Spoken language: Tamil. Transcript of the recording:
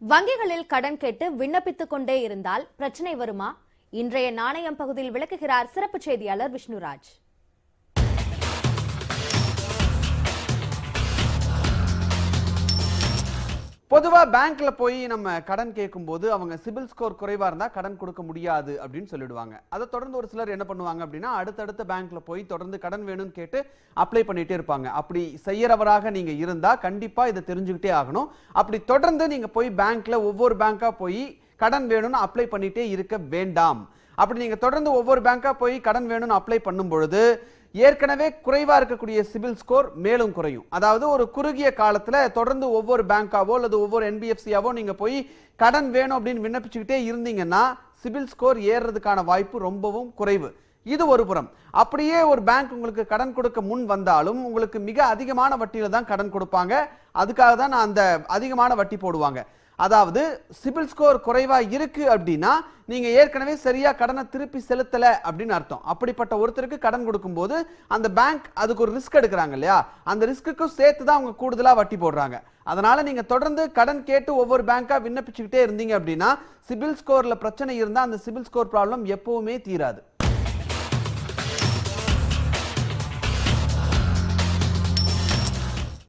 வங்கிகளில் கடன் கேட்டு விண்ணப்பித்துக் கொண்டே இருந்தால் பிரச்சனை வருமா? இன்றைய நாணயம் பகுதியில் விளக்குகிறார் சிறப்பு செய்தியாளர் விஷ்ணுராஜ். பொதுவா பேங்க்ல போய் நம்ம கடன் கேட்கும்போது அவங்க சிபில் ஸ்கோர் குறைவா இருந்தா கடன் கொடுக்க முடியாது அப்படின்னு சொல்லிடுவாங்க. அதை தொடர்ந்து ஒரு சிலர் என்ன பண்ணுவாங்க அப்படின்னா அடுத்தடுத்த பேங்க்ல போய் தொடர்ந்து கடன் வேணும்னு கேட்டு அப்ளை பண்ணிட்டே இருப்பாங்க. அப்படி செய்யறவராக நீங்க இருந்தா கண்டிப்பா இதை தெரிஞ்சுக்கிட்டே ஆகணும். அப்படி தொடர்ந்து நீங்க போய் பேங்க்ல ஒவ்வொரு பேங்கா போய் கடன் வேணும்னு அப்ளை பண்ணிட்டே இருக்க வேண்டாம். அப்படி நீங்கள் தொடர்ந்து ஒவ்வொரு பேங்காக போய் கடன் வேணும்னு அப்ளை பண்ணும் பொழுது ஏற்கனவே குறைவாக இருக்கக்கூடிய சிபில் ஸ்கோர் மேலும் குறையும். அதாவது ஒரு குறுகிய காலத்தில் தொடர்ந்து ஒவ்வொரு பேங்காவோ அல்லது ஒவ்வொரு என்பிஎஃப்சியாவோ நீங்கள் போய் கடன் வேணும் அப்படின்னு விண்ணப்பிச்சுக்கிட்டே இருந்தீங்கன்னா சிபில் ஸ்கோர் ஏறுறதுக்கான வாய்ப்பு ரொம்பவும் குறைவு. இது ஒரு புறம். அப்படியே ஒரு பேங்க் உங்களுக்கு கடன் கொடுக்க முன் வந்தாலும் உங்களுக்கு மிக அதிகமான வட்டியில தான் கடன் கொடுப்பாங்க. அதுக்காக தான் நான் அந்த அதிகமான வட்டி போடுவாங்க. அதாவது சிபில் ஸ்கோர் குறைவா இருக்கு அப்படின்னா நீங்க ஏற்கனவே சரியா கடனை திருப்பி செலுத்தல அப்படின்னு அர்த்தம். அப்படிப்பட்ட ஒருத்தருக்கு கடன் கொடுக்கும்போது அந்த பேங்க் அதுக்கு ஒரு ரிஸ்க் எடுக்கிறாங்க இல்லையா? அந்த ரிஸ்க்குக்கும் சேர்த்து தான் அவங்க கூடுதலா வட்டி போடுறாங்க. அதனால நீங்க தொடர்ந்து கடன் கேட்டு ஒவ்வொரு பேங்கா விண்ணப்பிச்சுக்கிட்டே இருந்தீங்க அப்படின்னா சிபில் ஸ்கோர்ல பிரச்சனை இருந்தா அந்த சிபில் ஸ்கோர் ப்ராப்ளம் எப்பவுமே தீராது.